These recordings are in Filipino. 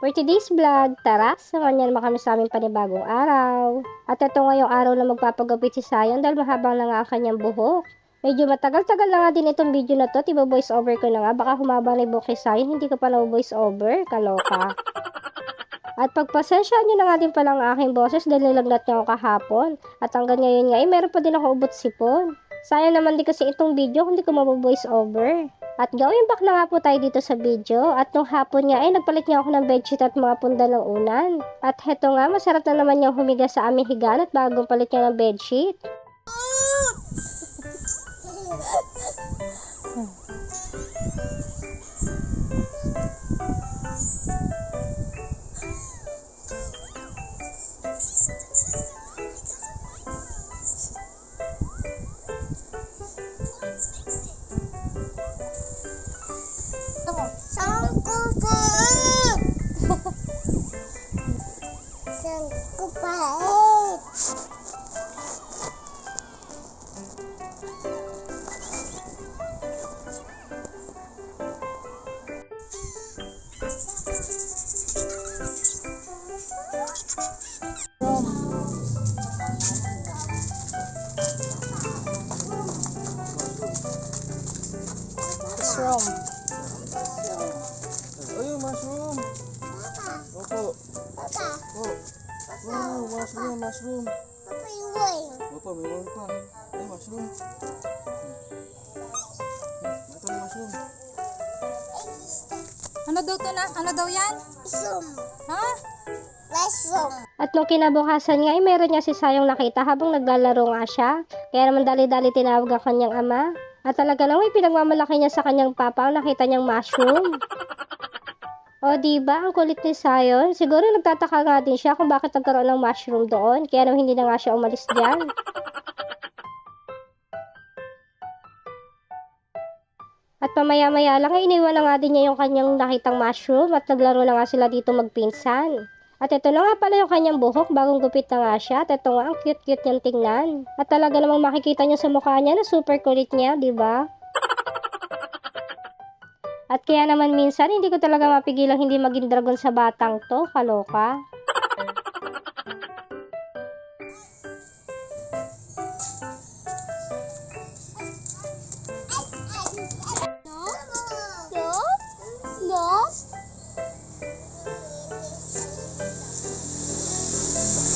For today's vlog, tara, samahan niyo naman sa aming panibagong araw. At ito ngayong araw na magpapagupit si Sayon dahil mahabang na nga ang kanyang buhok. Medyo matagal-tagal na nga din itong video na to, tiba voice over ko na nga, baka humaba na yung buhok kay hindi ko pa na voice over, kaloka. At pagpasensya nyo na nga din pala ang aking boses dahil nilagnat niya ako kahapon. At hanggang ngayon nga, eh, meron pa din ako ubot sipon. Sayang naman din kasi itong video kung di ko mabu-voice over. At going back na nga po tayo dito sa video. At nung hapon nga ay nagpalit niya ako ng bedsheet at mga punda ng unan. At heto nga, masarap na naman niyang humiga sa aming higaan at bagong palit niya ng bedsheet. 小哥哥小哥哥哎呀嗯 mushroom, mushroom. papa yung wine. Opo, may one pa. Ay, mushroom. Ito yung mushroom. Ano daw to na? Ano daw yan? Isum. Ha? Resum. At nung kinabukasan nga, ay meron niya si Sayong nakita habang naglalaro nga siya. Kaya naman dali-dali tinawag ang kanyang ama. At talaga lang, ay pinagmamalaki niya sa kanyang papa ang nakita niyang mushroom. O, di ba Ang kulit ni Sayon. Siguro nagtataka nga din siya kung bakit nagkaroon ng mushroom doon. Kaya naman hindi na nga siya umalis diyan. At mamaya-maya lang ay iniwan na nga din niya yung kanyang nakitang mushroom at naglaro na nga sila dito magpinsan. At ito na nga pala yung kanyang buhok, bagong gupit na nga siya. At ito nga, ang cute-cute niyang tingnan. At talaga namang makikita niyo sa mukha niya na super kulit niya, di ba? At kaya naman minsan, hindi ko talaga mapigilang hindi maging dragon sa batang to, kaloka.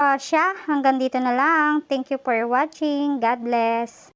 Ah, siya, hanggang dito na lang. Thank you for watching. God bless.